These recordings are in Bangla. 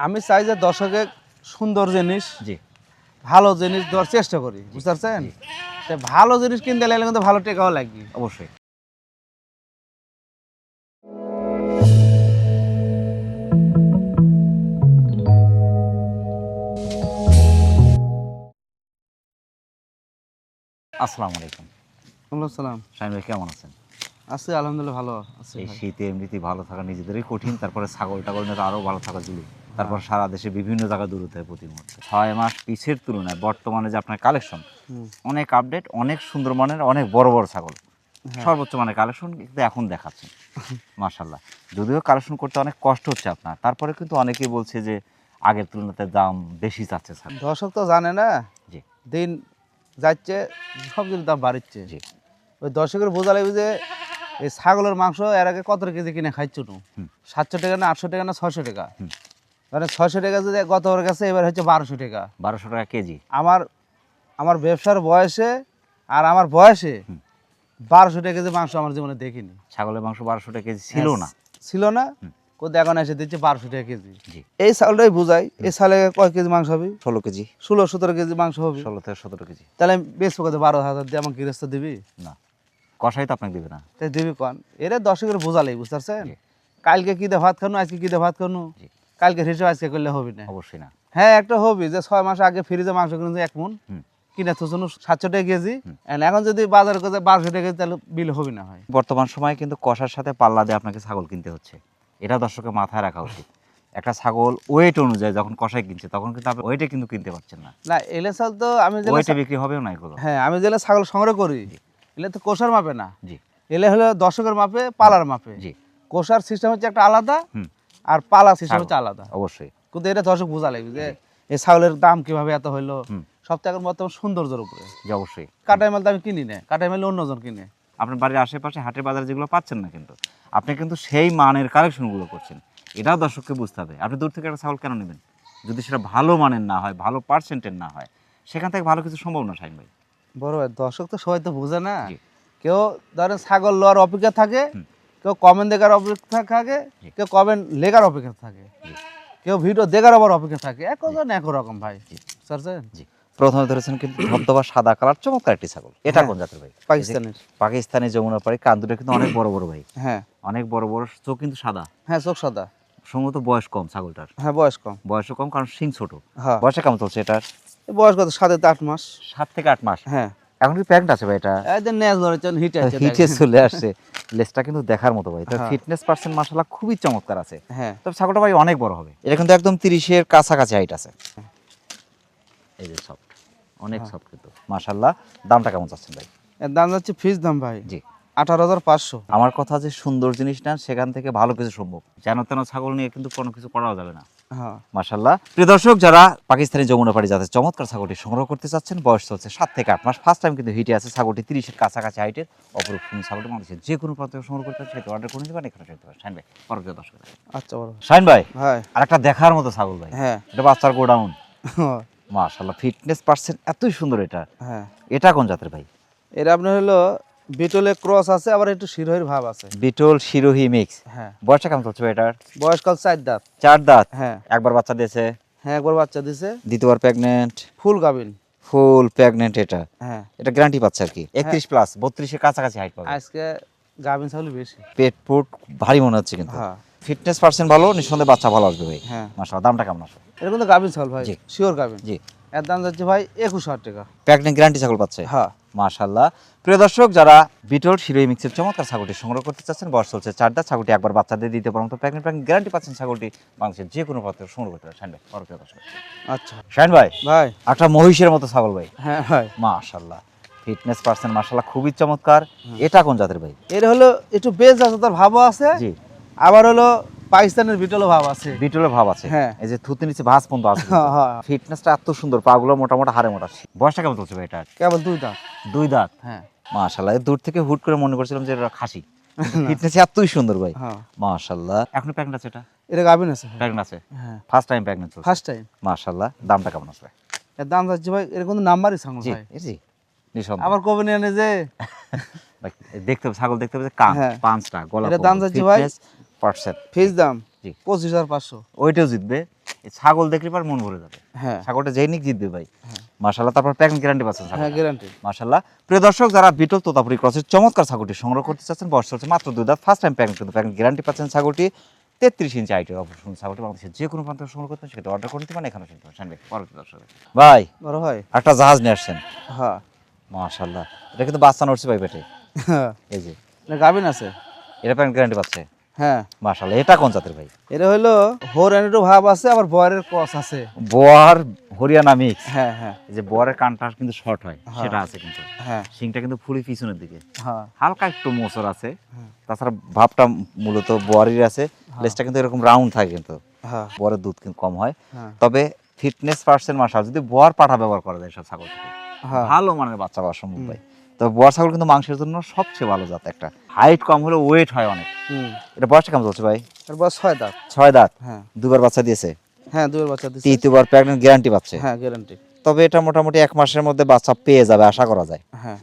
আমি চাই যে দর্শকে সুন্দর জিনিস জি। ভালো জিনিস দেওয়ার চেষ্টা করি বুঝতে পারছেন? ভালো জিনিস কিনতে লাগলে কিন্তু ভালো টেকাও লাগবে। অবশ্যই। আসসালামু আলাইকুম। সালাম শাহিন ভাই কেমন আছেন? আছি আলহামদুলিল্লাহ ভালো আছি এই শীতে এমনিতে ভালো থাকা নিজেদেরই কঠিন তারপরে ছাগল টাগল নিয়ে আরও ভালো থাকা জুলি তারপর সারা দেশে বিভিন্ন জায়গায় দূরত্ব হয় প্রতি মুহূর্তে। ছয় মাস পিছের তুলনায় বর্তমানে যে আপনার কালেকশন অনেক আপডেট অনেক সুন্দর মানের অনেক বড় বড় ছাগল। হ্যাঁ। সর্বোচ্চ মানের কালেকশন কিন্তু এখন দেখাচ্ছেন মার্শাল্লাহ যদিও কালেকশন করতে অনেক কষ্ট হচ্ছে আপনার তারপরে কিন্তু অনেকেই বলছে যে আগের তুলনাতে দাম বেশি চাচ্ছে ছাগল। দর্শক তো জানে না? জি। দিন যাচ্ছে সব কিছুর দাম বাড়িচ্ছে। জি। ওই দর্শকের বোঝা লাগবে যে এই ছাগলের মাংস এর আগে কত কেজি কিনে খাইছ। সাতশো টাকা না আটশো টাকা না ছয়শো টাকা? মানে ছয়শো টাকা যদি গতবার কাছে এবার হচ্ছে বারোশো টাকা। বারোশো টাকা কেজি। আমার আমার ব্যবসার বয়সে আর আমার বয়সে বারোশো টাকা কেজি মাংস আমার জীবনে দেখিনি। ছাগলের মাংস বারোশো টাকা কেজি ছিল না। ছিল না। কোথাও এখন এসে দিচ্ছে বারোশো টাকা কেজি। এই চালটাই বুঝাই এই সালে কয় কেজি মাংস হবে? ষোলো কেজি। ষোলো সতেরো কেজি মাংস হবে। ষোলো থেকে সতেরো কেজি। তাহলে বেশি কত বারো হাজার দিয়ে আমার গৃহস্থ দিবি? না। কষাই তো আপনাকে দিবে না। তাই দিবি কন? এরে দর্শকের বোঝালেই বুঝতে পারছেন? কালকে কি দিয়ে ভাত খানো আজকে কি দিয়ে ভাত খানো। কালকে হিসেবে আজকে করলে হবে না। অবশ্যই না। হ্যাঁ একটা হবে যে ছয় মাস আগে ফ্রিজে মাংস কিনে এক মন কিনে তো শুনো সাতশো টাকা কেজি। এখন যদি বাজারে কোথায় বারোশো টাকা কেজি তাহলে বিল হবে না হয়। বর্তমান সময়ে কিন্তু কষার সাথে পাল্লা দিয়ে আপনাকে ছাগল কিনতে হচ্ছে। এটা দর্শকের মাথায় রাখা উচিত। একটা ছাগল ওয়েট অনুযায়ী যখন কষাই কিনছে তখন কিন্তু আপনি ওয়েটে কিন্তু কিনতে পারছেন না। না এলে চাল তো আমি ওয়েটে বিক্রি হবেও না এগুলো। হ্যাঁ আমি যেটা ছাগল সংগ্রহ করি এলে তো কোষার মাপে না। জি। এলে হলো দর্শকের মাপে পালার মাপে। জি। কোষার সিস্টেম হচ্ছে একটা আলাদা। হুম। আর পালা সিস্টেম হচ্ছে আলাদা। অবশ্যই। কিন্তু এটা দর্শক বোঝা লাগবে যে এই ছাগলের দাম কীভাবে এত হইল হুম। সপ্তাহে বর্তমান সৌন্দর্যের উপরে। জি অবশ্যই। কাটাই মাল তো আমি কিনি না কাটাই মাল অন্যজন কিনে। আপনার বাড়ির আশেপাশে হাটের বাজারে যেগুলো পাচ্ছেন না কিন্তু আপনি কিন্তু সেই মানের কালেকশনগুলো করছেন। এটাও দর্শককে বুঝতে হবে। আপনি দূর থেকে একটা ছাগল কেন নেবেন? যদি সেটা ভালো মানের না হয় ভালো পার্সেন্টের না হয় সেখান থেকে ভালো কিছু সম্ভব না শাহিন ভাই। বড় ভাই দর্শক তো সবাই তো বোঝে না। কেউ ধরেন ছাগল লওয়ার অপেক্ষা থাকে। কেউ কমেন্ট দেখার অপেক্ষা থাকে কেউ কমেন্ট লেখার অপেক্ষা থাকে। কেউ ভিডিও দেখার আবার অপেক্ষা থাকে। একজন এক রকম ভাই। বুঝতে জি। প্রথমে ধরেছেন কিন্তু ধবধবা সাদা কালার চমৎকার একটি ছাগল। এটা হ্যাঁ। কোন জাতের ভাই? পাকিস্তানের। পাকিস্তানি যমুনা পাড়ি কান দুটো কিন্তু অনেক বড় বড় ভাই। হ্যাঁ। অনেক বড় বড় চোখ কিন্তু সাদা। হ্যাঁ চোখ সাদা। সম্ভবত বয়স কম ছাগলটার। হ্যাঁ বয়স কম। বয়সও কম কারণ সিং ছোট। হ্যাঁ। বয়সে কেমন চলছে এটার? বয়স কত? সাত থেকে আট মাস। সাত থেকে আট মাস। হ্যাঁ। এখন কি প্যাকেট আছে ভাই এটা? একদিন ন্যাজ ধরেছেন হিট আছে হিটে চলে আসছে। লেজটা কিন্তু দেখার মতো ভাই। হ্যাঁ। ফিটনেস পার্সেন্ট মাসাল্লাহ খুবই চমৎকার আছে। হ্যাঁ। তবে ছাগলটা ভাই অনেক বড় হবে। এটা কিন্তু একদম তিরিশের কাছাকাছি হাইট আছে। এই যে সফট অনেক হ্যাঁ। সফট কিন্তু। মাসাল্লাহ দামটা কেমন চাচ্ছেন ভাই? এর দাম যাচ্ছে ফিস দাম ভাই। জি। আঠারো হাজার পাঁচশো। আমার কথা যে সুন্দর জিনিস না সেখান থেকে ভালো কিছু সম্ভব। যেন তেন ছাগল নিয়ে কিন্তু কোনো কিছু করাও যাবে না। হ্যাঁ মাসাল্লাহ প্রিয় দর্শক যারা পাকিস্তানি যমুনা পাড়ি যাতে চমৎকার ছাগলটি সংগ্রহ করতে চাচ্ছেন বয়স চলছে সাত থেকে আট মাস। ফার্স্ট টাইম কিন্তু হিটে আছে ছাগলটি তিরিশের কাছাকাছি হাইটের অপরূপ সুন্দর ছাগলটি মানুষের যে কোনো প্রান্ত সংগ্রহ করতে সেটা অর্ডার করে নেবেন এখানে সেটা শাইন ভাই পরবর্তী দর্শক। আচ্ছা শাইন ভাই ভাই আর একটা দেখার মতো ছাগল ভাই। হ্যাঁ। এটা বাচ্চার গোডাউন। মাশাল্লাহ ফিটনেস পার্সেন্ট এতই সুন্দর এটা। হ্যাঁ। এটা কোন জাতের ভাই? এটা আপনার হলো বিটলে ক্রস আছে আবার একটু শিরোহির ভাব আছে। বিটল শিরোহি মিক্স হ্যাঁ। বয়সটা কেমন চলছে এটার? বয়সকাল চার দাঁত। চার দাঁত? হ্যাঁ। একবার বাচ্চা দিয়েছে? হ্যাঁ একবার বাচ্চা দিছে দ্বিতীয়বার প্রেগনেন্ট ফুল গাবিন ফুল প্রেগনেন্ট এটা। হ্যাঁ। এটা গ্যারান্টি পাচ্ছে আর কি। একত্রিশ প্লাস বত্রিশের কাছাকাছি হাইট পাবে। আজকে গাবিন ছাগল বেশি। পেট ফুট ভারী মনে হচ্ছে কিন্তু। হ্যাঁ। ফিটনেস পার্সেন্ট ভালো নিঃসন্দেহে বাচ্চা ভালো আসবে ভাই। হ্যাঁ। মাশাআল্লাহ দামটা কেমন আসবে? এটা কিন্তু গাবিন ছাগল ভাই। জি। শিওর গাবিন জি। এর দাম যাচ্ছে ভাই একুশ হাজার টাকা। প্রেগনেন্ট গ্যারান্টি ছাগল পাচ্ছে? হ্যাঁ। মাশাল্লাহ প্রিয় দর্শক যারা বিটল শিরোই মিক্সের চমৎকার ছাগলটি সংগ্রহ করতে চাচ্ছেন বয়স চলছে চারটা ছাগলটি একবার বাচ্চাদের দিতে পারেন তো প্রেগনেন্ট প্রেগনেন্ট গ্যারান্টি পাচ্ছেন ছাগলটি বাংলাদেশের যে কোনো পাত্রে সংগ্রহ করতে পারেন। শাইন ভাই পরবর্তী দর্শক। আচ্ছা। শাইন ভাই ভাই। একটা মহিষের মতো ছাগল ভাই। হ্যাঁ ভাই। মাশাল্লাহ ফিটনেস পার্সেন্ট মাশাল্লাহ খুবই চমৎকার। এটা কোন জাতের ভাই? এর হলো একটু বেজ আছে তার ভাবও আছে। জি। আবার হলো পাকিস্তানের বিটলও ভাব আছে। বিটলের ভাব আছে। হ্যাঁ। এই যে থুতি নিচে ভাঁজ পর্যন্ত আছে। হ্যাঁ হ্যাঁ। ফিটনেসটা এত সুন্দর পাগুলো মোটামুটি হারে মোটা বয়সটা কেমন চলছে ভাই এটা? কেবল দুই দাঁত। দুই দাঁত? হ্যাঁ। মাশাল্লাহ দূর থেকে হুট করে মনে করছিলাম যে এটা খাসি। ফিটনেস এতই সুন্দর ভাই। হ্যাঁ। মাশাল্লাহ এখন প্রেগনেন্ট আছে এটা? এটা গাবিন আছে। প্রেগনেন্ট আছে? হ্যাঁ। ফার্স্ট টাইম প্রেগনেন্ট চলছে। ফার্স্ট টাইম মাশাল্লাহ দামটা কেমন আসবে এর দাম যাচ্ছে ভাই এর কিন্তু নাম্বারই ছাগল ভাই জি নিঃসন্দেহে। আবার কবে নিয়ে আনে যে? দেখতে হবে ছাগল দেখতে হবে যে কান হ্যাঁ। পাঁচটা গলা এটার দাম যাচ্ছে ভাই? পার্সেন্ট ফিস দাম? জি। পঁচিশ হাজার পাঁচশো। ওইটাও জিতবে। ছাগল দেখলে পর মন ভরে যাবে। হ্যাঁ। ছাগলটা যেই নিক জিতবে ভাই। মাশাল্লাহ তারপর প্যাকেট গ্যারান্টি পাচ্ছেন হ্যাঁ গ্যারান্টি মাশাল্লাহ প্রিয় দর্শক যারা বিটল তোতাপুরি ক্রসের চমৎকার ছাগলটি সংগ্রহ করতে চাচ্ছেন বয়স হচ্ছে মাত্র দুই দাঁত ফার্স্ট টাইম প্যাকেট কিন্তু প্যাকেট গ্যারান্টি পাচ্ছেন ছাগলটি। তেত্রিশ ইঞ্চি হাইটের অপশন ছাগলটি বাংলাদেশের যে কোনো প্রান্ত সংগ্রহ করতে সেক্ষেত্রে অর্ডার করতে পারেন এখানে শুনতে পারেন। পরবর্তী দর্শক। ভাই বড় ভাই। একটা জাহাজ নিয়ে আসছেন। হ্যাঁ। মাশাল্লাহ এটা কিন্তু বাচ্চা নড়ছে ভাই পেটে। এই যে। গাবিন আছে? এটা প্যাকেট গ্যারান্টি পাচ্ছে। হ্যাঁ। এটা কোন জাতের ভাই? এটা হোরানিরও ভাব আছে আবার বয়ের কস আছে। বোয়ার হরিয়ানা মিক্স হ্যাঁ হ্যাঁ। এই যে বোয়ারের কানটা কিন্তু শর্ট হয় হ্যাঁ। সেটা আছে কিন্তু। হ্যাঁ। শিংটা কিন্তু ফুলি পিছনের দিকে। হ্যাঁ। হালকা একটু মোচর আছে তাছাড়া ভাবটা মূলত বোয়ারির আছে লেজটা কিন্তু এরকম রাউন্ড থাকে কিন্তু। হ্যাঁ। বোয়ারের দুধ কিন্তু কম হয়। হ্যাঁ। তবে ফিটনেস পার্সেন্ট মাসাল যদি বোয়ার পাঠা ব্যবহার করা যায় সব ছাগল। থেকে হ্যাঁ। ভালো মানের বাচ্চা পাওয়া সম্ভব। ভাই। তবে বড় ছাগল কিন্তু মাংসের জন্য সবচেয়ে ভালো জাত একটা। হাইট কম হলে ওয়েট হয় অনেক। হুম। এটা বয়সটা কেমন চলছে ভাই? এর বয়স ছয় দাঁত। ছয় দাঁত? হ্যাঁ। দুবার বাচ্চা দিয়েছে? হ্যাঁ দুবার বাচ্চা দিয়েছে। তৃতীয়বার প্রেগন্যান্ট গ্যারান্টি পাচ্ছে? হ্যাঁ গ্যারান্টি তবে এটা মোটামুটি এক মাসের মধ্যে বাচ্চা পেয়ে যাবে আশা করা যায়। হ্যাঁ।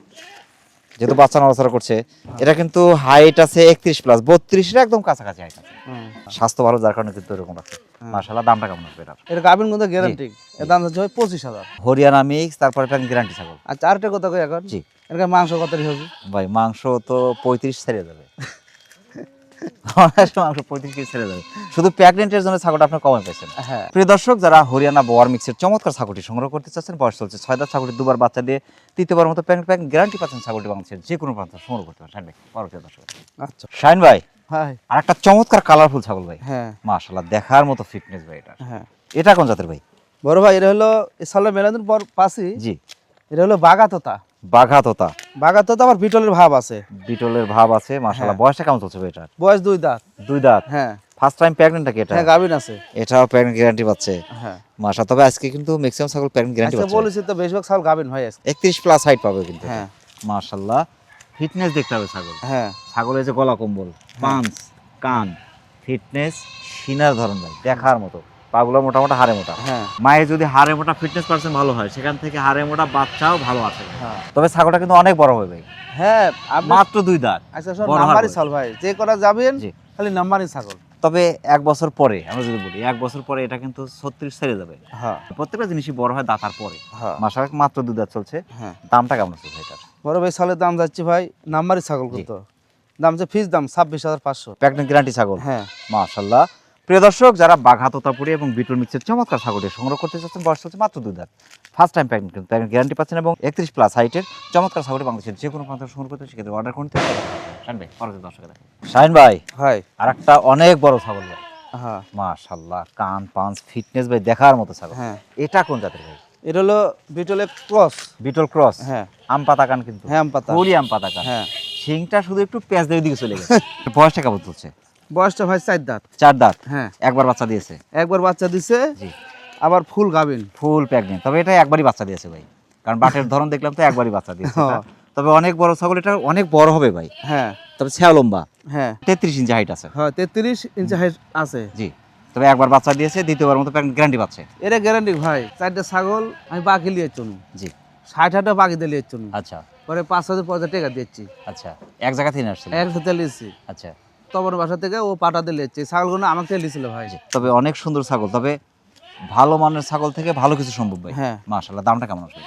যেহেতু বাচ্চা নড়াচড়া করছে এটা কিন্তু হাইট আছে একত্রিশ প্লাস বত্রিশের একদম কাছাকাছি হাইট আছে। স্বাস্থ্য ভালো যার কারণে কিন্তু এরকম আছে। হ্যাঁ। দামটা কেমন আসবে এটার? এটা গাবিন কিন্তু গ্যারান্টি এর দাম হচ্ছে পঁচিশ হাজার। হরিয়ানা মিক্স তারপরে গ্যারান্টি ছাগল। আর চারটে কথা কই এখন? জি। এর মাংস কত হবে? ভাই মাংস তো পঁয়ত্রিশ ছেড়ে যাবে। অনায়াসে মাংস পঁয়ত্রিশ কেজি ছেড়ে যাবে শুধু প্রেগনেন্টের জন্য ছাগলটা আপনি কমে পেয়েছেন। হ্যাঁ। প্রিয় দর্শক যারা হরিয়ানা বোয়ার মিক্সের চমৎকার ছাগলটি সংগ্রহ করতে চাচ্ছেন বয়স চলছে ছয় দাঁত ছাগলটি দুবার বাচ্চা দিয়ে তৃতীয়বার মতো প্যাকেট প্যাকেট গ্যারান্টি পাচ্ছেন ছাগলটি বাংলাদেশের যে কোনো প্রান্ত সংগ্রহ করতে পারেন। শাইন ভাই পরবর্তী দর্শক। আচ্ছা। শাইন ভাই আর একটা চমৎকার কালারফুল ছাগল ভাই। হ্যাঁ। মাশাল্লাহ দেখার মতো ফিটনেস ভাই এটা। হ্যাঁ। এটা কোন জাতের ভাই? বড় ভাই এটা হলো সালে পর পাশি। জি। এটা হলো বাগাতোতা বাঘা তোতা বাগাতোতা আবার বিটলের ভাব আছে। বিটলের ভাব আছে মাশাল্লাহ হ্যাঁ। বয়সটা কেমন চলছে এটার বয়স দুই দাঁত। দুই দাঁত? হ্যাঁ। ফার্স্ট টাইম প্রেগনেন্ট নাকি এটা? হ্যাঁ গাবিন আছে। এটাও প্রেগনেন্ট গ্যারান্টি পাচ্ছে। হ্যাঁ। মাশা তবে আজকে কিন্তু ম্যাক্সিমাম ছাগল প্রেগনেন্ট গ্যারান্টি পাচ্ছে। বলেছি তো বেশিরভাগ সাল গাবিন ভাই আজকে। 31 প্লাস হাইট পাবে কিন্তু হ্যাঁ। মাশাল্লাহ ফিটনেস দেখতে হবে ছাগল। হ্যাঁ। ছাগলের যে গলা কম্বল পাঞ্চ কান ফিটনেস সিনার ধরন ভাই দেখার মতো। পাগুলো মোটামুটি হাড়ে মোটা। হ্যাঁ। মায়ের যদি হাড়ে মোটা ফিটনেস পার্সেন্ট ভালো হয় সেখান থেকে হাড়ে মোটা বাচ্চাও ভালো হ্যাঁ। তবে ছাগলটা কিন্তু অনেক বড় হবে হ্যাঁ মাত্র দুই দাঁত। আচ্ছা নাম্বারই ছাগল ভাই। যে করা যাবেন খালি নাম্বারই ছাগল। তবে এক বছর পরে আমরা যদি বলি এক বছর পরে এটা কিন্তু ছত্রিশ ছেড়ে যাবে। হ্যাঁ। প্রত্যেকটা জিনিসই বড় হয় দাঁতার পরে। মাসা মাত্র দুই দাঁত চলছে। দামটা কেমন আছে এটার? বড় ভাই সালের দাম যাচ্ছে ভাই নাম্বারই ছাগল জি। কিন্তু। দাম যে ফিস দাম ছাব্বিশ হাজার পাঁচশো। গ্যারান্টি ছাগল। হ্যাঁ। মাশাল্লাহ। প্রিয় দর্শক যারা বাঘা তোতাপুরি এবং বিটল মিক্সের চমৎকার ছাগলটি সংগ্রহ করতে চাচ্ছেন বয়স হচ্ছে মাত্র দুই দাঁত। ফার্স্ট টাইম প্রেগনেন্ট কিন্তু প্রেগনেন্ট গ্যারান্টি পাচ্ছেন এবং একত্রিশ প্লাস হাইটের চমৎকার ছাগলটি বাংলাদেশের যে কোনো প্রান্ত সংগ্রহ করতে সেক্ষেত্রে অর্ডার করতে শাহিন ভাই পরবর্তী দর্শকের শাহিন ভাই ভাই আর একটা অনেক বড় ছাগল ভাই। হ্যাঁ। মাশাল্লাহ কান পাঞ্চ ফিটনেস ভাই দেখার মতো ছাগল। হ্যাঁ। এটা কোন জাতের ভাই? এটা হলো বিটলের ক্রস। Beetle cross? হ্যাঁ। আম পাতা কান কিন্তু। হ্যাঁ আম পাতা। ফুলি আম পাতা কান। হ্যাঁ। শিংটা শুধু একটু পেঁয়াজ দিয়ে দিকে চলে গেছে। বয়সটা কেমন চলছে? বয়সটা ভাই চার দাঁত। চার দাঁত? হ্যাঁ। একবার বাচ্চা দিয়েছে? একবার বাচ্চা জি। আবার ফুল গাবিন ফুল প্রেগনেন্ট। তবে এটা একবারই বাচ্চা দিয়েছে ভাই। কারণ বাটের ধরন দেখলাম তো একবারই বাচ্চা দিয়েছে। তবে অনেক বড় ছাগল এটা অনেক বড় হবে ভাই। হ্যাঁ। তবে ছেয়া লম্বা। হ্যাঁ। তেত্রিশ ইঞ্চি হাইট আছে। হ্যাঁ তেত্রিশ ইঞ্চি হাইট আছে। জি। তবে একবার বাচ্চা দিয়েছে দ্বিতীয়বার মতো গ্যারান্টি পাচ্ছে। এটা গ্যারান্টি ভাই চারটে ছাগল আমি বাকি লিয়ে চুন জি। ষাট হাজার বাকি দিয়ে চুন আচ্ছা। পরে পাঁচ হাজার পাঁচ টাকা দিচ্ছি। আচ্ছা। এক জায়গা থেকে আসছে এক সাথে আচ্ছা। তবর বাসা থেকে ও পাটা দিয়ে লিয়েছে ছাগলগুলো আমাকে লিয়েছিল ভাই। তবে অনেক সুন্দর ছাগল। তবে ভালো মানের ছাগল থেকে ভালো কিছু সম্ভব ভাই। হ্যাঁ। মাশাল্লাহ দামটা কেমন আসবে?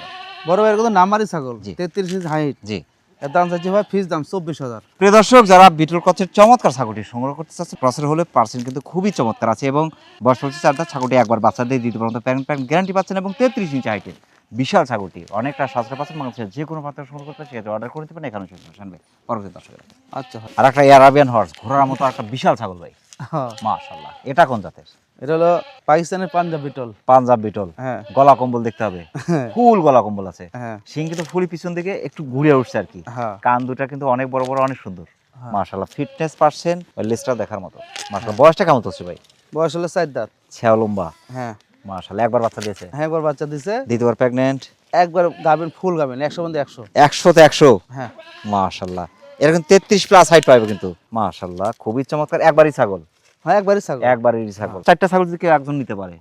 বড় ভাইয়ের কিন্তু নাম্বারই ছাগল। তেত্রিশ ইঞ্চি হাইট জি। এর দাম চাচ্ছি ভাই ফিস দাম চব্বিশ হাজার। প্রিয় দর্শক যারা বিটল কচের চমৎকার ছাগলটি সংগ্রহ করতে চাচ্ছে প্রসের হলে পার্সেন্ট কিন্তু খুবই চমৎকার আছে এবং বয়স হচ্ছে চারটা ছাগলটি একবার বাচ্চা দিয়ে দিতে পর্যন্ত প্যান্ট প্যান্ট গ্যারান্টি পাচ্ছেন এবং তেত্রিশ ইঞ্চি হাইটের বিশাল ছাগলটি। অনেকটা সাশ্রয় পাচ্ছেন বাংলাদেশের যে কোনো পাত্র সংগ্রহ করতে সেক্ষেত্রে অর্ডার করে দিবেন এখানে শুনবে পরবর্তী দর্শকের আচ্ছা আর একটা অ্যারাবিয়ান হর্স ঘোড়ার মতো একটা বিশাল ছাগল ভাই। হ্যাঁ। মাশাল্লাহ এটা কোন জাতের? এটা হলো পাকিস্তানের পাঞ্জাব বিটল। পাঞ্জাব বিটল। হ্যাঁ। গলা কম্বল দেখতে হবে। হ্যাঁ। ফুল গলা কম্বল আছে। হ্যাঁ। সিং কিন্তু ফুলি পিছন দিকে একটু ঘুরে উঠছে আর কি। হ্যাঁ। কান দুটা কিন্তু অনেক বড় বড় অনেক সুন্দর। হ্যাঁ। মাশাল্লাহ ফিটনেস পার্সেন্ট লিস্টটা দেখার মতো। মাশাল্লাহ বয়সটা কেমন চলছে ভাই? বয়স হলো চার দাঁত। ছেও লম্বা। হ্যাঁ। মাশাল্লাহ একবার বাচ্চা দিয়েছে? হ্যাঁ একবার বাচ্চা দিছে দ্বিতীয়বার প্রেগনেন্ট একবার গাবেন ফুল গাবেন একশো মধ্যে একশো। একশো তো একশো? হ্যাঁ। মাশাল্লাহ এরকম তেত্রিশ প্লাস হাইট পাবে কিন্তু। মাশাল্লাহ খুবই চমৎকার। একবারই ছাগল? হ্যাঁ একবারই ছাগল। একবারই ছাগল। চারটা ছাগল যদি কেউ একজন নিতে পারে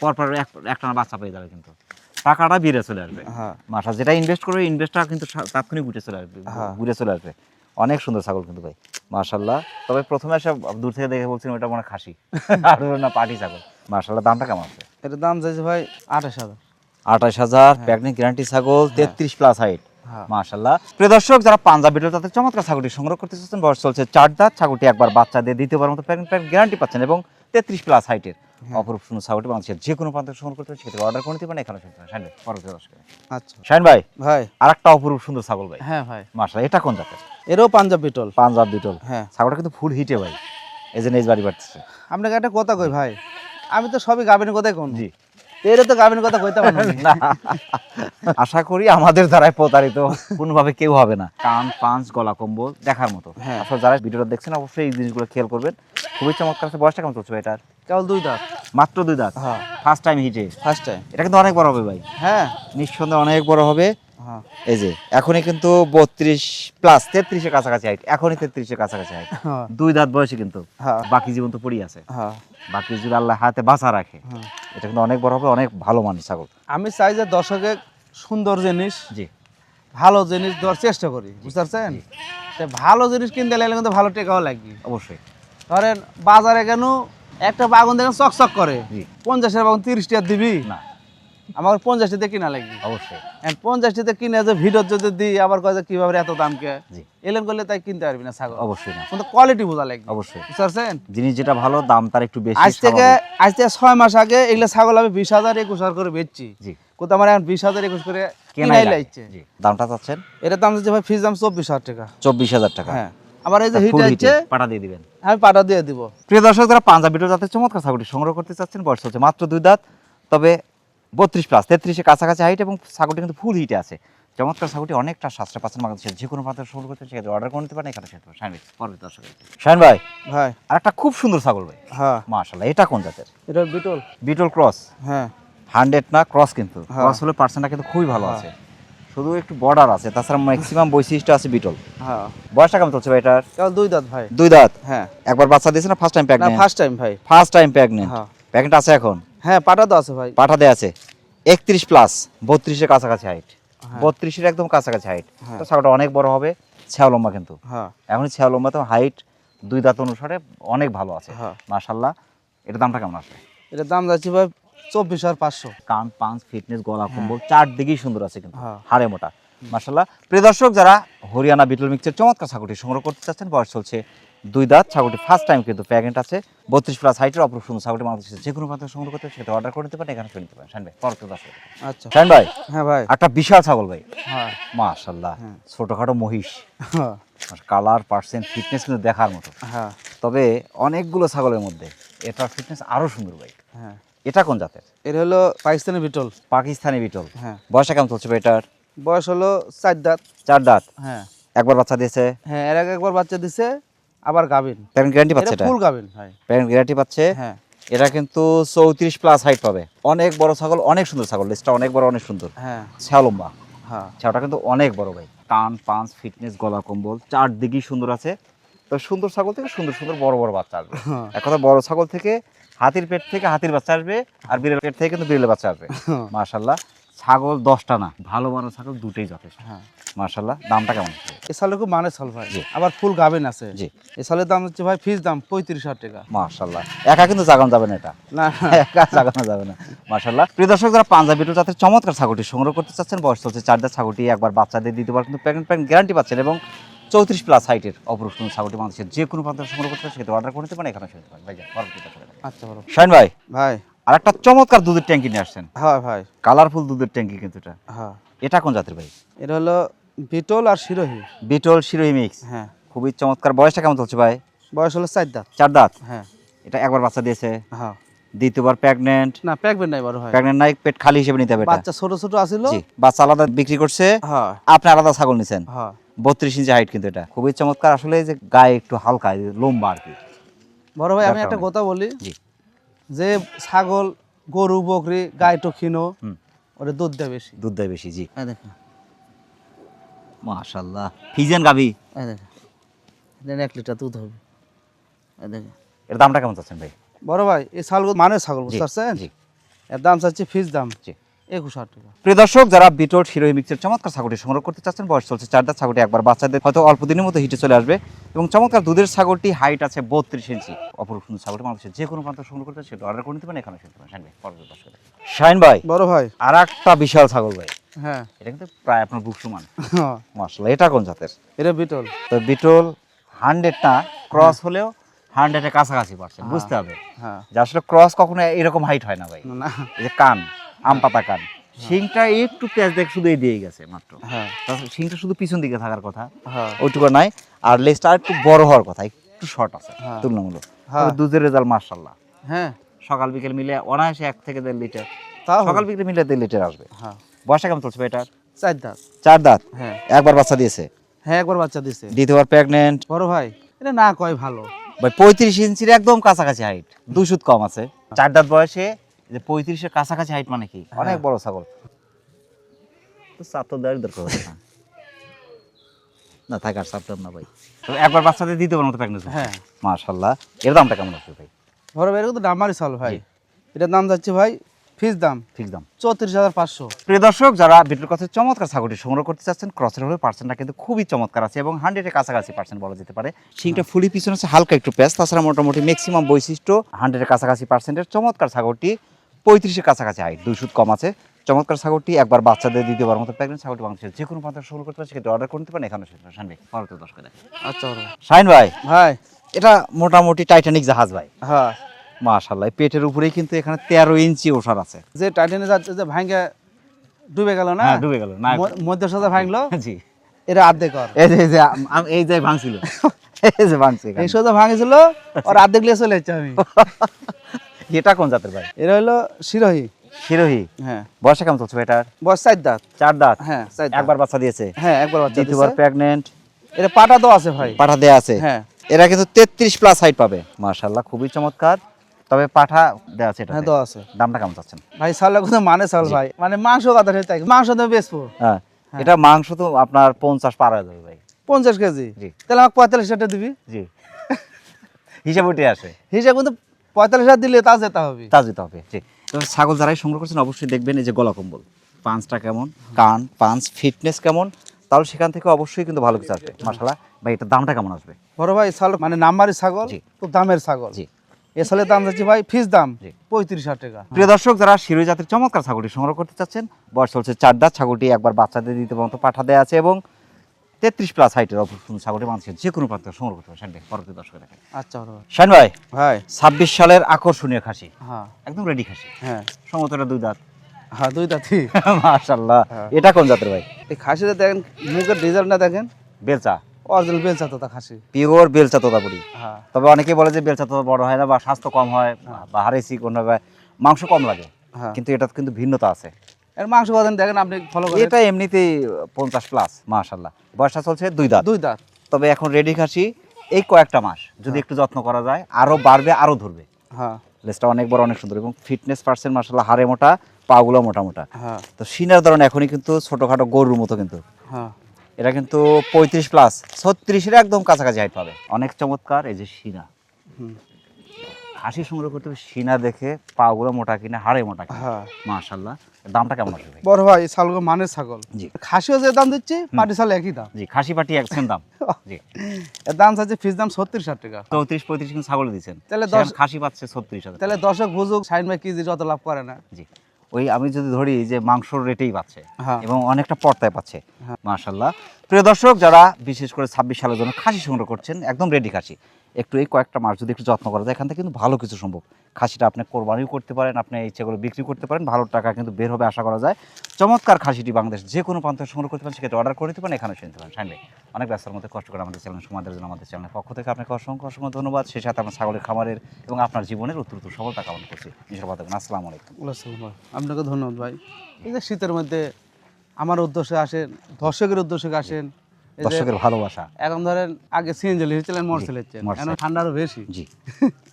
পরপর একটা বাচ্চা পেয়ে যাবে কিন্তু। টাকাটা বেড়ে চলে আসবে। হ্যাঁ। মাসা যেটা ইনভেস্ট করবে ইনভেস্টটা কিন্তু তাৎক্ষণিক উঠে চলে আসবে। হ্যাঁ। ঘুরে চলে আসবে। অনেক সুন্দর ছাগল কিন্তু ভাই। মাশাল্লাহ তবে প্রথমে এসে দূর থেকে দেখে বলছিলাম এটা মনে খাসি। আর না পাটি ছাগল। মাশাল্লাহ দামটা কেমন আছে? দাম চাইছে ভাই আঠাশ হাজার। আঠাশ হাজার প্রেগনেন্ট গ্যারান্টি ছাগল তেত্রিশ প্লাস হাইট হ্যাঁ। মাশাল্লাহ প্রিয় দর্শক যারা পাঞ্জাব তাদের চমৎকার ছাগলটি সংগ্রহ করতে চাচ্ছেন বয়স চলছে চার দাঁত। ছাগলটি একবার বাচ্চা দিয়ে দ্বিতীয়বার মতো প্রেগনেন্ট গ্যারান্টি পাচ্ছেন এবং তেত্রিশ প্লাস হাইটের অপরূপ সুন্দর ছাগলটি বাংলাদেশের যে কোনো প্রান্ত সংগ্রহ করতে সেক্ষেত্রে অর্ডার করে এখানে শুনতে শাইন ভাই পরবর্তী দর্শক আচ্ছা। শাইন ভাই ভাই। আর একটা অপরূপ সুন্দর ছাগল ভাই। হ্যাঁ ভাই। মাশাল্লাহ এটা কোন জাতের? এরও পাঞ্জাব বিটল পাঞ্জাব বিটল হ্যাঁ। ছাগলটা কিন্তু ফুল হিটে ভাই। যে নেজ বাড়ি বাড়তেছে। আপনাকে একটা কথা কই ভাই আমি তো সবই গাভিনের কথাই কোন জি। তো গাভিনের কথা কইতে পারি না। আশা করি আমাদের দ্বারাই প্রতারিত কোনোভাবে কেউ হবে না। কান পাঁচ গলা কম্বল দেখার মতো। হ্যাঁ। আসলে যারা ভিডিওটা দেখছেন অবশ্যই এই জিনিসগুলো খেয়াল করবেন। খুবই চমৎকার আছে। বয়সটা কেমন চলছে ভাই এটার? কেবল দুই দাঁত। মাত্র দুই দাঁত? হ্যাঁ। ফার্স্ট টাইম হিটে ফার্স্ট টাইম এটা কিন্তু অনেক বড় হবে ভাই। হ্যাঁ। নিঃসন্দেহে অনেক বড় হবে। এই যে এখনই কিন্তু বত্রিশ প্লাস তেত্রিশের কাছাকাছি হাইট এখনই তেত্রিশের কাছাকাছি হাইট হ্যাঁ। দুই দাঁত বয়সে কিন্তু হ্যাঁ। বাকি জীবন তো পড়ি আছে। হ্যাঁ। বাকি যদি আল্লাহ হাতে বাঁচা রাখে হ্যাঁ। এটা কিন্তু অনেক বড় হবে অনেক ভালো মানের ছাগল। আমি চাই যে দর্শকে সুন্দর জিনিস জি। ভালো জিনিস দেওয়ার চেষ্টা করি বুঝতে পারছেন ভালো জিনিস কিনতে লাগলে কিন্তু ভালো টেকাও লাগবে। অবশ্যই। ধরেন বাজারে কেন একটা বাগুন দেখেন চকচক করে পঞ্চাশের বাগুন তিরিশ টাকা দিবি? না। আমার পঞ্চাশ টাকা কিনা লাগবে। অবশ্যই। এখন পঞ্চাশ কিনে যে ভিডিও যদি দিই আবার কয় যে কীভাবে এত দাম কে? এলেন করলে তাই কিনতে পারবি না ছাগল। অবশ্যই না। কিন্তু কোয়ালিটি বোঝা লাগবে। অবশ্যই। বুঝতে জিনিস যেটা ভালো দাম তার একটু বেশি আজ থেকে আজ থেকে ছয় মাস আগে এগুলো ছাগল আমি বিশ হাজার একুশ হাজার করে বেচছি। জি। কোথাও আমার এখন বিশ হাজার একুশ করে কেনাই লাগছে। দামটা চাচ্ছেন? এটা দাম হচ্ছে ভাই ফিস দাম চব্বিশ হাজার টাকা। চব্বিশ হাজার টাকা। হ্যাঁ। আবার এই যে হিট আছে পাঠা দিয়ে দিবেন। আমি পাটা দিয়ে দিব। প্রিয় দর্শক যারা পাঞ্জাব জাতের চমৎকার ছাগলটি সংগ্রহ করতে চাচ্ছেন বয়স হচ্ছে মাত্র দুই দাঁত। তবে বত্রিশ প্লাস তেত্রিশের কাছাকাছি হাইট এবং ছাগলটি কিন্তু ফুল হিটে আছে। চমৎকার ছাগলটি অনেকটা সাতটা পাচ্ছেন বাংলাদেশের যে কোনো প্রান্তে সংগ্রহ করতে সেক্ষেত্রে অর্ডার করে নিতে পারেন এখানে সেটা শাইন ভাই। পরবর্তী দর্শক শাইন ভাই ভাই। আর একটা খুব সুন্দর ছাগল ভাই। হ্যাঁ। মাশাল্লাহ এটা কোন জাতের? এটা বিটল। বিটল ক্রস। হ্যাঁ। হান্ড্রেড না ক্রস কিন্তু। হ্যাঁ। ক্রস হলে পার্সেন্টটা কিন্তু খুবই ভালো আছে। শুধু একটু বর্ডার আছে তাছাড়া ম্যাক্সিমাম বৈশিষ্ট্য আছে বিটল। হ্যাঁ। বয়সটা কেমন চলছে ভাই এটার? কেবল দুই দাঁত ভাই। দুই দাঁত? হ্যাঁ। একবার বাচ্চা দিয়েছে না ফার্স্ট টাইম না প্রেগনেন্ট ফার্স্ট টাইম ভাই। ফার্স্ট টাইম প্রেগনেন্ট হ্যাঁ। প্রেগনেন্ট আছে এখন? হ্যাঁ পাটা তো আছে ভাই। পাঠা দেয়া আছে। একত্রিশ প্লাস বত্রিশের কাছাকাছি হাইট হ্যাঁ। বত্রিশের একদম কাছাকাছি হাইট হ্যাঁ। তো ছাগলটা অনেক বড় হবে লম্বা কিন্তু। হ্যাঁ। এখন লম্বা তো হাইট দুই দাঁত অনুসারে অনেক ভালো আছে। হ্যাঁ। মাশাল্লাহ এটা দামটা কেমন আছে এটার দাম যাচ্ছে ভাই চব্বিশ হাজার পাঁচশো। কান পাঁচ ফিটনেস গলা কম্বল চারদিকেই সুন্দর আছে কিন্তু। হাড়ে মোটা। মাশাল্লাহ প্রিয় দর্শক যারা হরিয়ানা বিটল মিক্সের চমৎকার ছাগলটি সংগ্রহ করতে চাচ্ছেন বয়স চলছে দুই দাঁত ছাগলটি ফার্স্ট টাইম কিন্তু প্যাকেট আছে। বত্রিশ প্লাস হাইটের অপর সুন্দর ছাগলটি বাংলাদেশে যে কোনো প্রান্তে সংগ্রহ করতে সেটা অর্ডার করে নিতে পারেন এখানে শুনে নিতে পারেন। শান ভাই দর্শক। আচ্ছা। শান ভাই হ্যাঁ ভাই। একটা বিশাল ছাগল ভাই। হ্যাঁ। মাশাল্লাহ হ্যাঁ। ছোটখাটো মহিষ। কালার পার্সেন্ট ফিটনেস কিন্তু দেখার মতো। হ্যাঁ। তবে অনেকগুলো ছাগলের মধ্যে এটার ফিটনেস আরও সুন্দর ভাই। হ্যাঁ। এটা কোন জাতের? এর হলো পাকিস্তানি বিটল। পাকিস্তানি বিটল। হ্যাঁ। বয়সটা কেমন চলছে এটার? বয়স হলো চার দাঁত। চার দাঁত। হ্যাঁ। একবার বাচ্চা দিয়েছে? হ্যাঁ এর আগে একবার বাচ্চা দিছে আবার গাবিন। প্যারেন্ট গ্যারান্টি পাচ্ছে এটা? ফুল গাবিন ভাই। প্যারেন্ট গ্যারান্টি পাচ্ছে। হ্যাঁ। এটা কিন্তু চৌত্রিশ প্লাস হাইট পাবে। অনেক বড় ছাগল অনেক সুন্দর ছাগল। লিস্টটা অনেক বড় অনেক সুন্দর। হ্যাঁ। ছাও লম্বা। হ্যাঁ। ছাওটা কিন্তু অনেক বড় ভাই। কান পাঁচ ফিটনেস গলা কম্বল চারদিকেই সুন্দর আছে। তো সুন্দর ছাগল থেকে সুন্দর সুন্দর বড় বড় বাচ্চা আসবে। হ্যাঁ। এক কথা বড় ছাগল থেকে হাতির পেট থেকে হাতির বাচ্চা আসবে আর বিড়াল পেট থেকে কিন্তু বিড়ালের বাচ্চা আসবে। হ্যাঁ। মাশাল্লাহ ছাগল দশটা না ভালো মানের ছাগল দুটোই যথেষ্ট। হ্যাঁ। মাশাল্লাহ দামটা কেমন? এ সালে খুব মানে সাল ভাই। আবার ফুল গাবিন আছে। জি। এ সালের দাম হচ্ছে ভাই ফিস দাম পঁয়ত্রিশ হাজার টাকা। মার্শাল্লাহ একা কিন্তু জাগানো যাবে না এটা। না। একা জাগানো যাবে না। মাশাল্লাহ প্রিয় দর্শক যারা পাঞ্জাবি বিটল জাতের চমৎকার ছাগলটি সংগ্রহ করতে চাচ্ছেন বয়স চলছে চার দাঁত ছাগলটি একবার বাচ্চাদের দিতে পারে কিন্তু প্যাকেট প্যাকেট গ্যারান্টি পাচ্ছেন এবং চৌত্রিশ প্লাস হাইটের অপরূপ সুন্দর ছাগলটি বাংলাদেশের যে কোনো প্রান্তে সংগ্রহ করতে সেক্ষেত্রে অর্ডার করে নিতে পারেন এখানে পারেন। ভাই। আচ্ছা ভাই। ভাই। আর একটা চমৎকার দুধের ট্যাঙ্কি নিয়ে আসছেন। হ্যাঁ ভাই। কালারফুল দুধের ট্যাঙ্কি কিন্তু এটা। হ্যাঁ। এটা কোন জাতের ভাই? এটা হলো বিটল আর শিরোহী। বিটল শিরোহি মিক্স। হ্যাঁ। খুবই চমৎকার। বয়সটা কেমন চলছে ভাই? বয়স হলো চার দাঁত। চার দাঁত? হ্যাঁ। এটা একবার বাচ্চা দিয়েছে। হ্যাঁ। দ্বিতীয়বার প্রেগনেন্ট না প্যাকবেন নাই বড় ভাই। প্রেগনেন্ট নাই পেট খালি হিসেবে নিতে হবে বাচ্চা ছোট ছোট আসিল জি বাচ্চা আলাদা বিক্রি করছে। হ্যাঁ। আপনি আলাদা ছাগল নিছেন। হ্যাঁ। বত্রিশ ইঞ্চি হাইট কিন্তু এটা। খুবই চমৎকার। আসলে যে গায়ে একটু হালকা লম্বা আর কি। বড় ভাই আমি একটা কথা বলি। জি। যে ছাগল গরু বকরি গাই তো ওরে দুধ দেয় বেশি। দুধ দেয় বেশি জি। এই দেখো। মাশাল্লাহ। ফিজেন গাবি দেখেন এক লিটার দুধ হবে। দেখেন এর দামটা কেমন চাচ্ছেন ভাই? বড় ভাই এই ছাগল মানে ছাগল বুঝতে পারছেন? জি। এর দাম চাচ্ছি ফিজ দাম। জি। একুশ হাজার টাকা। প্রিয় দর্শক যারা বিটল শিরোহী মিক্সের চমৎকার ছাগলটি সংগ্রহ করতে চাচ্ছেন বয়স চলছে চার দাঁত ছাগলটি একবার বাচ্চাদের হয়তো অল্প দিনের মধ্যে হিটে চলে আসবে। এবং চমৎকার দুধের ছাগলটি হাইট আছে বত্রিশ ইঞ্চি অপরূপ সুন্দর ছাগলটি মানুষের যে কোনো প্রান্ত সংগ্রহ করতে সেটা অর্ডার করে নিতে পারেন এখানে শুনতে পারেন। শাইন ভাই বড় ভাই। আর একটা বিশাল ছাগল ভাই। হ্যাঁ। এটা কিন্তু প্রায় আপনার বুক সমান। হ্যাঁ, মাসাল্লাহ এটা কোন জাতের? এটা বিটল। তো বিটল হান্ড্রেডটা ক্রস হলেও হান্ড্রেডের কাছাকাছি পারছেন বুঝতে হবে। হ্যাঁ। যে আসলে ক্রস কখনো এরকম হাইট হয় না ভাই। না। এই যে কান। আম পাতা কান শিংটা একটু পেঁয়াজ দেখ শুধু এই দিয়ে গেছে মাত্র। হ্যাঁ। শিংটা শুধু পিছন দিকে থাকার কথা হ্যাঁ। ওইটুকু নাই। আর লেজটা একটু বড় হওয়ার কথা একটু শর্ট আছে হ্যাঁ। তুলনামূলক। হ্যাঁ। দুধের রেজাল্ট মার্শাল্লাহ হ্যাঁ। সকাল বিকেল মিলে অনায়াসে এক থেকে দেড় লিটার। সকাল বিকেল মিলে দেড় লিটার আসবে। হ্যাঁ। বয়সটা কেমন চলছে এটার চার দাঁত। চার দাঁত? হ্যাঁ। একবার বাচ্চা দিয়েছে? হ্যাঁ একবার বাচ্চা দিয়েছে। দ্বিতীয়বার প্রেগনেন্ট বড় ভাই এটা না কয় ভালো। ভাই পঁয়ত্রিশ ইঞ্চির একদম কাছাকাছি হাইট দুই সুদ কম আছে। চার দাঁত বয়সে যে পঁয়ত্রিশের কাছাকাছি হাইট মানে কি? অনেক বড় ছাগল। তো চাপ তো দেওয়ার দরকার হচ্ছে না না থাক আর চাপতাম না ভাই। একবার বাচ্চাদের দিতে পারব প্রেগনেন্সি হ্যাঁ। মাশাল্লাহ এর দামটা কেমন আছে ভাই? বড় ভাই তো দামারই চাল ভাই। এটার দাম যাচ্ছে ভাই ফিস দাম। ঠিক দাম। চৌত্রিশ হাজার পাঁচশো। প্রিয় দর্শক যারা বিটুর কাছে চমৎকার ছাগলটি সংগ্রহ করতে চাচ্ছেন ক্রসের হলে পার্সেন্টটা কিন্তু খুবই চমৎকার আছে এবং হান্ড্রেডের কাছাকাছি পার্সেন্ট বলা যেতে পারে। শিংটা ফুলি পিছনে আছে হালকা একটু প্যাচ তাছাড়া মোটামুটি ম্যাক্সিমাম বৈশিষ্ট্য হান্ড্রেডের কাছাকাছি পার্সেন্টের চমৎকার ছাগলটি পঁয়ত্রিশের কাছাকাছি হাইট দুই সুদ কম আছে। চমৎকার ছাগলটি একবার বাচ্চাদের দ্বিতীয়বার মতো প্রেগনেন্ট ছাগলটি বাংলাদেশের যে কোনো প্রান্তে শুরু করতে পারে সেক্ষেত্রে অর্ডার করে নিতে পারেন। এখানে শাইন ভাই ভারতীয় দর্শক আচ্ছা ভাই শাইন ভাই। ভাই। এটা মোটামুটি টাইটানিক জাহাজ ভাই। হ্যাঁ। মাশাল্লাহ পেটের উপরেই কিন্তু এখানে তেরো ইঞ্চি ওষার আছে। যে টাইটানিক যাচ্ছে যে ভাঙ্গে ডুবে গেল না? হ্যাঁ ডুবে গেল না। ম- মধ্যের সাথে ভাঙলো? জি। এরা আর্ধেক কর। এই যে এই যে আম- এই যে ভাঙছিল। এই যে ভাঙছে এই সোজা ভাঙেছিল আর আর্ধেক লিয়ে চলে যাচ্ছে আমি। এটা কোন জাতের ভাই? এটা হলো শিরোহী। শিরোহী? হ্যাঁ। বয়সে কেমন চলছে এটার? বয়স চার দাঁত। চার দাঁত? হ্যাঁ একবার বাচ্চা দিয়েছে? হ্যাঁ একবার বাচ্চা দ্বিতীয়বার। প্রেগনেন্ট এটা পাটা তো আছে ভাই। পাঠা দেয়া আছে? হ্যাঁ। এরা কিন্তু তেত্রিশ প্লাস হাইট পাবে। মাশাল্লাহ খুবই চমৎকার। তবে পাঠা দেওয়া আছে এটা হ্যাঁ তো আছে। দামটা কেমন চাচ্ছেন? ভাই সাল্লা কথা মানে চাল ভাই। মানে মাংস কথা চাই। মাংস তো বেচবো। হ্যাঁ। এটা মাংস তো আপনার পঞ্চাশ পার হয়ে যাবে ভাই। পঞ্চাশ কেজি? জি। তাহলে আমাকে পঁয়তাল্লিশ হাজার দিবি। জি। হিসাব উঠে আসে। হিসাব কিন্তু পঁয়তাল্লিশ হাজার দিলে তা যেতে হবে। তা যেতে হবে জি। ছাগল যারাই সংগ্রহ করছেন অবশ্যই দেখবেন এই যে গলা কম্বল পাঁচটা কেমন কান পাঁচ ফিটনেস কেমন তাহলে সেখান থেকে অবশ্যই কিন্তু ভালো কিছু আসবে মাসালা ভাই এটার দামটা কেমন আসবে? বড় ভাই ছাল মানে নাম্বারি ছাগল। খুব দামের ছাগল। জি। এ দাম যাচ্ছে ভাই ফিস দাম পঁয়ত্রিশ হাজার টাকা। প্রিয় দর্শক যারা শিরোই জাতের চমৎকার ছাগলটি সংগ্রহ করতে চাচ্ছেন বয়স চলছে চার দাঁত ছাগলটি একবার বাচ্চাদের দিতে পর্যন্ত পাঠা দেওয়া আছে এবং তেত্রিশ প্লাস হাইটের যে কোনো প্রান্ত সংগ্রহ করতে পারে। ভাই পরবর্তী দর্শক দেখেন আচ্ছা বড় ভাই ভাই। ছাব্বিশ সালের আকর্ষণীয় খাসি। হ্যাঁ। একদম রেডি খাসি। হ্যাঁ। সমতটা দুই দাঁত। হ্যাঁ দুই দাঁতি মাশাল্লাহ হ্যাঁ। এটা কোন জাতের ভাই? এই খাসিটা দেখেন মুখের ডিজাইনটা দেখেন। বেলচা। অরিজিনাল বেলচা তো তা খাসি। পিওর বেলচা তোতাপুরি হ্যাঁ। তবে অনেকে বলে যে বেলচা তো বড় হয় না বা স্বাস্থ্য কম হয় বা হাড়ে চিকন হয় মাংস কম লাগে। হ্যাঁ। কিন্তু এটা কিন্তু ভিন্নতা আছে। এর মাংস কথা দেখেন আপনি ফলো করেন। এটা এমনিতেই পঞ্চাশ প্লাস মাশাল্লাহ বয়সটা চলছে দুই দাঁত। দুই দাঁত। তবে এখন রেডি খাসি এই কয়েকটা মাস যদি একটু যত্ন করা যায় আরও বাড়বে আরও ধরবে। হ্যাঁ। লেজটা অনেক বড় অনেক সুন্দর এবং ফিটনেস পার্সেন্ট মাসাল্লাহ হাড়ে মোটা পাগুলো মোটা মোটা। হ্যাঁ। তো সিনার ধরন এখনই কিন্তু ছোটখাটো গরুর মতো কিন্তু। হ্যাঁ। এটা কিন্তু পঁয়ত্রিশ প্লাস ছত্রিশের একদম কাছাকাছি হাইট পাবে। অনেক চমৎকার এই যে সিনা। হাসি সংগ্রহ করতে হবে সিনা দেখে পাগুলো মোটা কিনা হাড়ে মোটা কিনা। হ্যাঁ। মাশাল্লাহ দামটা কেমন আসবে বড় ভাই ছাগল মানের ছাগল। জি। খাসিও যে দাম দিচ্ছি পাটি একই দাম। জি খাসি পাটি এক সেম দাম। জি। এর দাম চাচ্ছে ফিস দাম ছত্রিশ হাজার টাকা। চৌত্রিশ পঁয়ত্রিশ কিন্তু ছাগল দিচ্ছেন। তাহলে দশ- খাসি পাচ্ছে ছত্রিশ হাজার তাহলে দর্শক বুঝুক সাইন ভাই কেজি যত লাভ করে না। জি। ওই আমি যদি ধরি যে মাংসর রেটেই পাচ্ছে হ্যাঁ। এবং অনেকটা পর্তায় পাচ্ছে হ্যাঁ। মাশাল্লাহ প্রিয় দর্শক যারা বিশেষ করে ছাব্বিশ সালের জন্য খাসি সংগ্রহ করছেন একদম রেডি খাসি। একটু এই কয়েকটা মাস যদি একটু যত্ন করা যায়, এখান থেকে কিন্তু ভালো কিছু সম্ভব। খাসিটা আপনি কোরবানিও করতে পারেন, আপনি ইচ্ছেগুলো বিক্রি করতে পারেন, ভালো টাকা কিন্তু বের হবে আশা করা যায়। চমৎকার খাসিটি বাংলাদেশ যে কোনো প্রান্ত সংগ্রহ করতে পারেন, সেক্ষেত্রে অর্ডার করে নিতে পারেন, এখানে শুনতে পারেন। সাইন ভাই অনেক ব্যস্তর মধ্যে কষ্ট করে আমাদের চ্যানেল সমাজের জন্য আমাদের চ্যানেলের পক্ষ থেকে আপনাকে অসংখ্য অসংখ্য ধন্যবাদ। সেই সাথে আপনার ছাগলের খামারের এবং আপনার জীবনের উত্তর সফলতা কামনা করছি। কথা আসসালামু আলাইকুম। আপনাকে ধন্যবাদ ভাই। এই যে শীতের মধ্যে আমার উদ্দেশ্যে আসেন দর্শকের উদ্দেশ্যে আসেন দর্শকের ভালোবাসা। এখন ধরেন আগে সিএনজি লিখেছিলেন মোটরসাইকেল। এখন ঠান্ডারও বেশি। জি।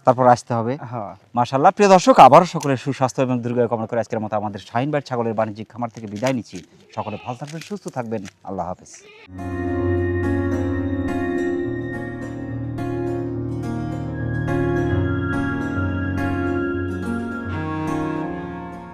তারপর আসতে হবে। হ্যাঁ। মাশাল্লাহ প্রিয় দর্শক আবারও সকলের সুস্বাস্থ্য এবং দুর্গায় কামনা করে আজকের মতো আমাদের শাহিনবাড় ছাগলের বাণিজ্যিক খামার থেকে বিদায় নিচ্ছি। সকলে ভালো থাকবেন সুস্থ থাকবেন। আল্লাহ হাফেজ।